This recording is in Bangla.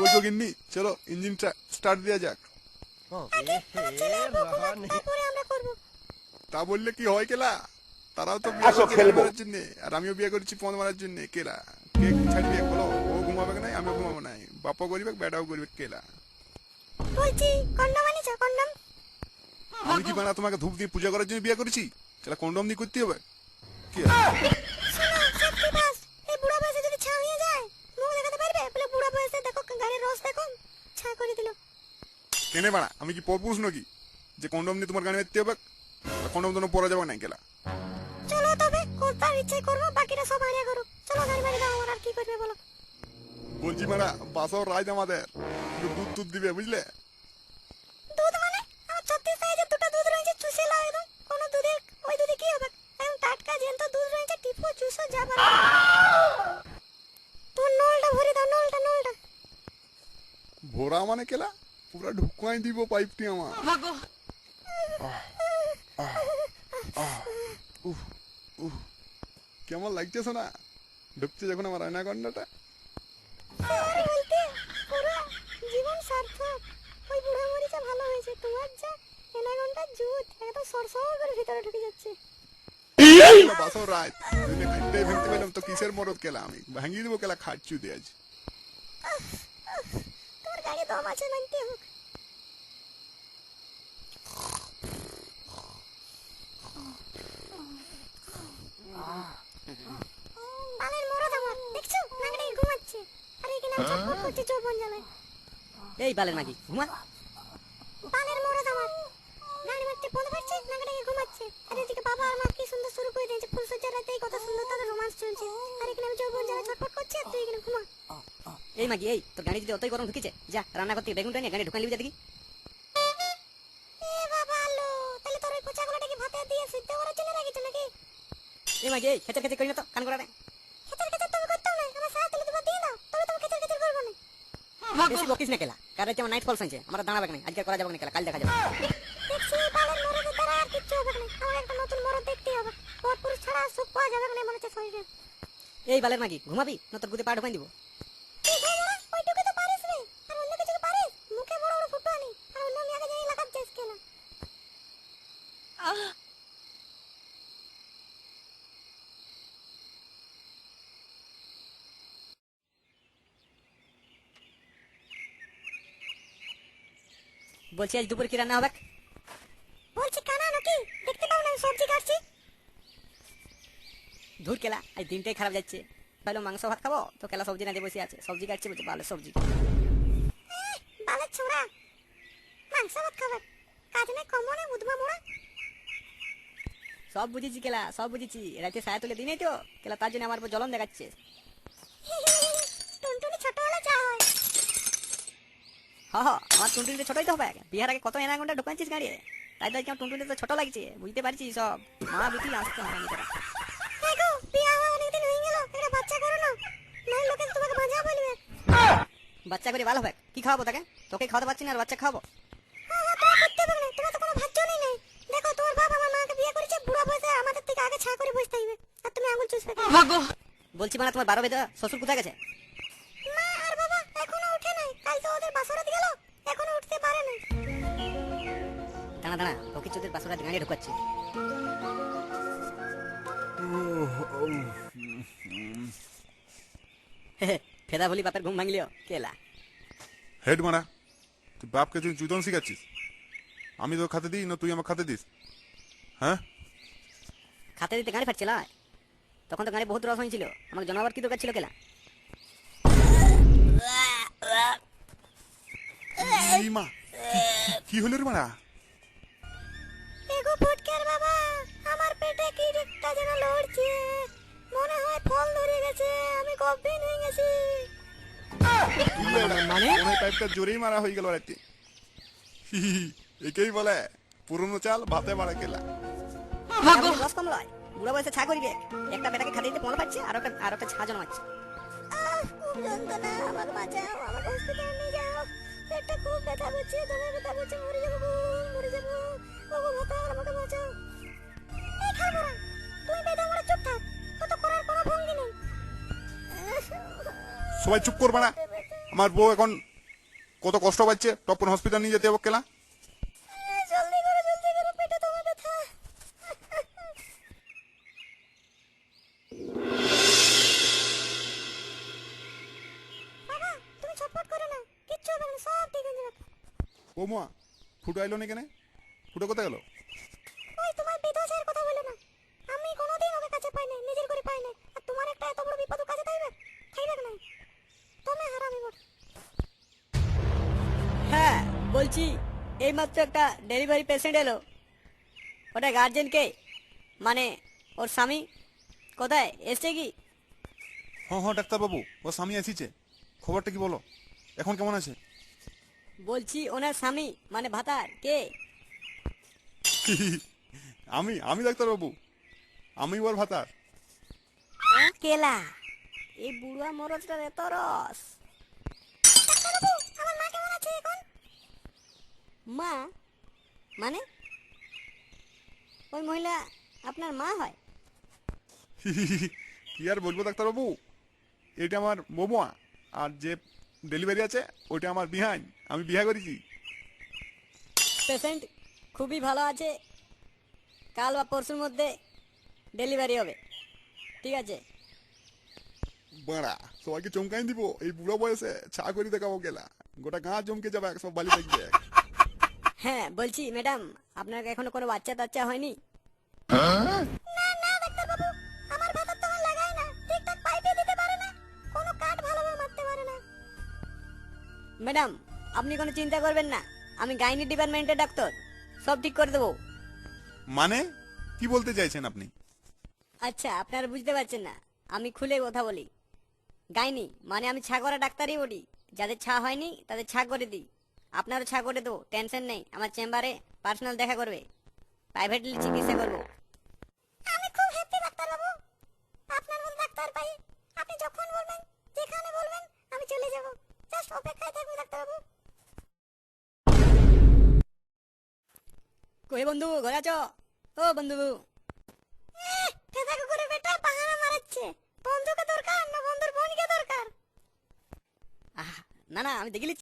কই গিন্নি চলো ইঞ্জিনটা স্টার্ট দেওয়া যাক আমরা করব। তা বললে কি হয় কেলা? তারাও তো বিয়ে করছে জন্য আর আমিও বিয়ে করেছি পণ মারার জন্য কেলা। কে ছাড়বি বলো? ও ঘুমাবে নাই? আমিও ঘুমাবো নাই। বাপাও করিবে বেটাও করিবে কেলা। বলছি কন্ডম আনিছো কন্ডম? আমি কি বানা তোমাকে ধূপ দিয়ে পূজা করার জন্য বিয়ে করেছি? সেটা কন্ডম দিয়ে করতে হবে? কি? কেনে বানা আমি কি পরপুরুষ নাকি? যে কন্ডম নিয়ে তোমার গাড়ি মারতে হবে? কন্ডম তো পরা যাবে না কেলা চলো তবে ইচ্ছে করব বাকিটা সব হারিয়া করো চলো গাড়ি বাড়ি দাও আর কি করবে বলো? বলছি মারা বাসাও রাজ আমাদের। দুধ দুধ দিবে বুঝলে? দুধ মানে? আমার ছত্রিশ সাইজের দুটো দুধ রয়েছে চুষে লাও একদম। কোনো দুধের ওই দুধে কি হবে? একদম টাটকা জ্যান্ত দুধ রয়েছে টিপো চুষো যা পারো তোমার নলটা ভরে দাও নলটা নলটা। ভোরা মানে কেলা? পুরা ঢুকাই দিব পাইপটি আমার উফ, উফ। কেমন লাগছে শোনা ঢুকছে যখন আমার আয়নাগন্ডাটা আর বলতে জীবন সার্থক ওই বুড়া মরিচা ভালো হয়েছে তোমার যা এনাগনটা জুত একদম সরসর করে ভিতরে ঢুকে যাচ্ছে বাসাও রাত যদি খাইতে ফেলতে পেলাম তো কিসের মরদ কেলা আমি ভাঙিয়ে দেবো কেলা খাচ্ছু দিয়ে আজ গাড়ি দম আছে মানতে হোক বালের মরদ আমার দেখছ? নাগড়ে ঘুমাচ্ছে। আর এখানে আমি করছে চোখ জ্বালায়। এই বালের নাকি ঘুমা। মাগি এই তোর গাড়ি যদি অতই গরম ঢুকেছে যা রান্না করতে বেগুনটা নিয়ে গাড়ি ঢুকান লিবি যা দেখি এই মাগি এই খেচা খেচা করি না তো কান বেশি বকিস না কেলা কার রাতে আমার নাইট ফলস আছে আমরা দাঁড়াবে না আজকে করা যাবে না কেলা কাল দেখা যাবে। দেখছি এই বালের মরদের দ্বারা আর কিচ্ছু হবে না আমার একটা নতুন দেখতে হবে ছাড়া সুখ পাওয়া যাবে না মনে হচ্ছে শরীরে। এই বালের মাগি ঘুমাবি? না তোর গুদে পা ঢুকাই দিব তুই ভাইরা ওইটুকু তো পারিস রে আর অন্য কিছু কি পারিস মুখে বড় বড় ফুটো আনি আর অন্য মেয়েকে যাই লাগাচ্ছিস কেন বলছি আজ দুপুর কি রান্না হবে? বলছি কানা নাকি? দেখতে পাও না সবজি কাটছি। ধুর কেলা আজ দিনটাই খারাপ যাচ্ছে। ভালো মাংস ভাত খাব? তো কেলা সবজি না দিয়ে বসে আছে। সবজি কাটছে বলছে ভালো সবজি। বালের ছোড়া। মাংস ভাত খাবার। কাজ নেই কমনে উদ্মা মোড়া। সব বুঝেছি কেলা সব বুঝেছি। রাতে সায়া তুলে দিনেই তো কেলা তার জন্য আমার উপর জ্বলন দেখাচ্ছে। টুনটুনি ছোটবেলা যা হয় হ হ আমার টুনটুনিতে ছোটই তো হবে। বিহার আগে কত এনা ঘণ্টা ঢুকাচ্ছিস গাড়ি? তাই তাই আমার টুনটুনিতে তো ছোট লাগছে বুঝতে পারছি সব। মা বিটি আসতে হবে নিজেরা বাচ্চা করে ভালো হবে। কি খাওয়াবো তাকে? তোকে খাওয়াতে পারছি না আর বাচ্চা খাওয়াবো হ্যাঁ হ্যাঁ তোমার করতে পারবে না তোমার তো কোনো ভাজ্যই নেই দেখো তোমার বাবা আমার মাকে বিয়ে করেছে বুড়া বয়সে আমাদের থেকে আগে ছা করে বসতে হইবে চুষবে কেন? বলছি মানে তোমার বারো বেদা শ্বশুর কোথায় গেছে? মা আর বাবা এখনও উঠে নাই। কাল তো ওদের বাসরাত গেল এখনও উঠতে পারে না দাঁড়া দাঁড়া ওকে চোদ্দের বাসরা গাড়ি ঢুকাচ্ছি। ফেদা বলি বাপের ঘুম ভাঙলিও কেলা হেড মারা তুই বাপকে তুই চুদন শিখাচ্ছিস? আমি তোর খাতে দিই না তুই আমার খাতে দিস? হ্যাঁ? খাতে দিতে গাড়ি ফাটছিল তখন তো গাড়ি বহুত রস হয়েছিল। আমাকে জানাবার কি দরকার ছিল কেলা? এই মা কি- হলো রে মারা? এগো ফুটকের বাবা আমার পেটে কি একটা যেন লড়ছে। মনে হয় ফল ধরে গেছে আমি গভীর হয়ে গেছি। মানে? মনে? পাইপটা জোরেই মারা হয়ে গেল রাতে একেই বলে পুরনো চাল ভাতে মারা কেলা। রস কম লয় বুড়ো বয়সে ছা করিবে? একটা বেটাকে খাতে দিতে পনেরো পাচ্ছে আর একটা আর একটা ছা জন্মাচ্ছে আহ, খুব যন্ত্রণা আমাকে বাঁচাও আমাকে হসপিটালে নিয়ে যাও। পেটটা খুব ব্যথা করছে দমে ব্যথা করছে মরে যাব মরে যাব। ওগো বাঁচাও আমাকে বাঁচাও। এই খালবোরা তুমি বেদা মরে চুপ থাক কত করার কোনো ভঙ্গি নেই। সবাই চুপ কর মারা আমার বউ এখন কত কষ্ট পাচ্ছে টপ হসপিটাল নিয়ে যেতে হবে কেলা। ও মা ফুটো আইলো না কেন ফুটো কোথায় গেল? ওই তোমার বিদেশের কথা বলে না। আমি কোনোদিন ওকে কাছে পাই নাই নিজের করে পাই নাই। আর তোমার একটা এত বড় বিপদ কাছে থাকবে থাকবে না তুমি হারামি বড় হ্যাঁ বলছি এইমাত্র একটা ডেলিভারি পেশেন্ট এলো। ওটা গার্জেনকে মানে ওর স্বামী? কোথায়? এসছে কি? হ্যাঁ হ্যাঁ ডাক্তারবাবু ওর স্বামী এসেছে। খবরটা কি বলো? এখন কেমন আছে? বলছি ওনার স্বামী মানে ভাতার কে? আমি আমি ডাক্তারবাবু। আমি ওর ভাতার। কেলা এই বুড়া মরদটার এত রস। মা মানে? ওই মহিলা আপনার মা হয়? কি আর বলব ডাক্তারবাবু? এটা আমার মোমোয়া আর যে ডেলিভারি আছে ওইটা আমার বিহাইন আমি বিহা করেছি। পেশেন্ট খুবই ভালো আছে কাল বা পরশুর মধ্যে ডেলিভারি হবে ঠিক আছে? বাড়া সবাইকে চমকাই দিব এই বুড়ো বয়সে ছা করে দেখাবো গেলা গোটা গাঁ চমকে যাবে সব বালি থাকবে হ্যাঁ বলছি ম্যাডাম আপনার এখনও কোনো বাচ্চা টাচ্চা হয়নি ম্যাডাম আপনি কোনো চিন্তা করবেন না। আমি গাইনি ডিপার্টমেন্টের ডাক্তার। সব ঠিক করে দেবো। মানে? কি বলতে চাইছেন আপনি? আচ্ছা আপনারা বুঝতে পারছেন না। আমি খুলে কথা বলি। গাইনি মানে আমি ছা করা ডাক্তারই বলি। যাদের ছা হয়নি তাদের ছা করে দিই। আপনারও ছা করে দেবো টেনশন নেই। আমার চেম্বারে পার্সোনাল দেখা করবে। প্রাইভেটলি চিকিৎসা করব। আমি খুব হ্যাপি ডাক্তারবাবু আপনার মতো ডাক্তার পাই। আপনি যখন বলবেন যেখানে বলবেন আমি চলে যাব। জাস্ট অপেক্ষায় থাকব ডাক্তারবাবু কই বন্ধু ঘরে আছো? ও বন্ধু। ফেদা কুকুরে বেটা পাহারা মারাচ্ছে। বন্ধুকে দরকার না বন্ধুর বোনকে দরকার? আহ, না না আমি দেখে